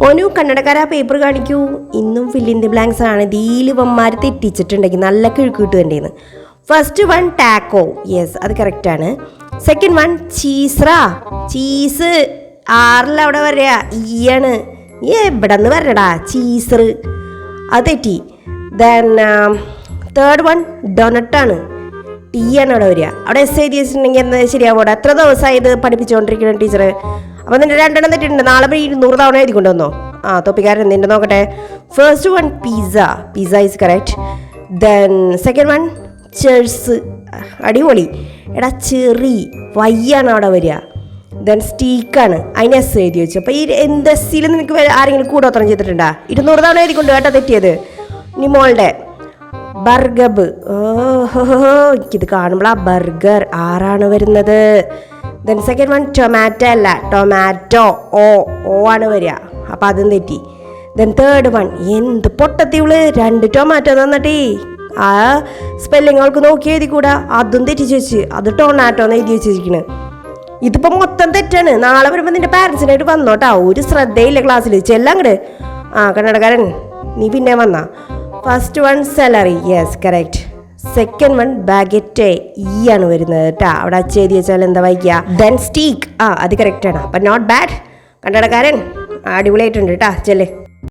മോനു കണ്ണടക്കാര paper കാണിക്കൂ. ഇന്നും fill in the blanks ആണ്. ദീലി ഇവന്മാർ തെറ്റിച്ചിട്ടുണ്ടെങ്കിൽ നല്ല കിഴുക്ക് കിട്ടുന്നുണ്ടെന്ന് ഫസ്റ്റ് വൺ ടാക്കോ യെസ് അത് കറക്റ്റാണ് സെക്കൻഡ് വൺ ചീസ്ര ചീസ് ആറിൽ അവിടെ വരിക. ഈയാണ്. നീ എവിടെ നിന്ന് വരണടാ ചീസർ അത് തെറ്റി. ദെൻ തേർഡ് വൺ ഡൊനട്ടാണ് ടീ ആണ് അവിടെ വരിക. അവിടെ എസ് എഴുതി വെച്ചിട്ടുണ്ടെങ്കിൽ എന്താ ശരിയാവോടെ? എത്ര ദിവസമായി ഇത് പഠിപ്പിച്ചുകൊണ്ടിരിക്കണം ടീച്ചർ അപ്പം നിന്റെ രണ്ടെണ്ണം തെറ്റിട്ടുണ്ട് നാളെ പോയി ഇരുന്നൂറ് തവണ എഴുതി കൊണ്ടുവന്നോ? ആ തൊപ്പിക്കാരൻ നിന്റെ നോക്കട്ടെ. First one pizza pizza is correct then second one ചെഴ്സ് അടിപൊളി. എടാ ചെറി. വയ്യാണ് അവിടെ വരിക. ദെൻ സ്റ്റീക്കാണ് അതിന് എസ് എഴുതി വെച്ചു. അപ്പോൾ ഈ എന്ത് എസ്സിൽ നിനക്ക് ആരെങ്കിലും കൂടോത്രം ചെയ്തിട്ടുണ്ടാ? ഇരുന്നൂറ് തവണ എഴുതി കൊണ്ട് കേട്ടോ തെറ്റിയത്. ഇനി മോളുടെ. ബർഗബ്. ഓഹോ എനിക്കിത് കാണുമ്പോൾ ആ ബർഗർ ആറാണ് വരുന്നത്. ദെൻ സെക്കൻഡ് വൺ ടൊമാറ്റോ അല്ല. ടൊമാറ്റോ ഓ ഓ ആണ് വരിക. അപ്പം അതും തെറ്റി. ദെൻ തേർഡ് വൺ എന്ത് പൊട്ടത്തിവൾ. രണ്ട് ടൊമാറ്റോ തന്നിട്ടേ. ആ സ്പെല്ലിംഗ് അവൾക്ക് നോക്കി എഴുതി കൂടാ അതും തെറ്റിച്ച് വെച്ച് അത് ടൊമാറ്റോ എന്ന് എഴുതി വെച്ചിരിക്കണ്. ഇതിപ്പോൾ മൊത്തം തെറ്റാണ്. നാളെ വരുമ്പോൾ നിന്റെ പാരൻസിനായിട്ട് വന്നോട്ടാ. ഒരു ശ്രദ്ധയില്ല ക്ലാസ്സിൽ ചെല്ലങ്ങട് ആ കന്നഡക്കാരൻ നീ പിന്നെ വന്നാ. First one celery yes correct second one baguette ഈ ആണ് വരുന്നത് കേട്ടാ അവിടെ അച്ചെഴുതി വെച്ചാൽ എന്താ വായിക്കുക? ദെൻ സ്റ്റീക്ക് ആ അത് കറക്റ്റ് ആണ്. അപ്പം നോട്ട് ബാഡ് കണ്ടടക്കാരൻ അടിപൊളിയായിട്ടുണ്ട് കേട്ടാ ചെല്ലേ.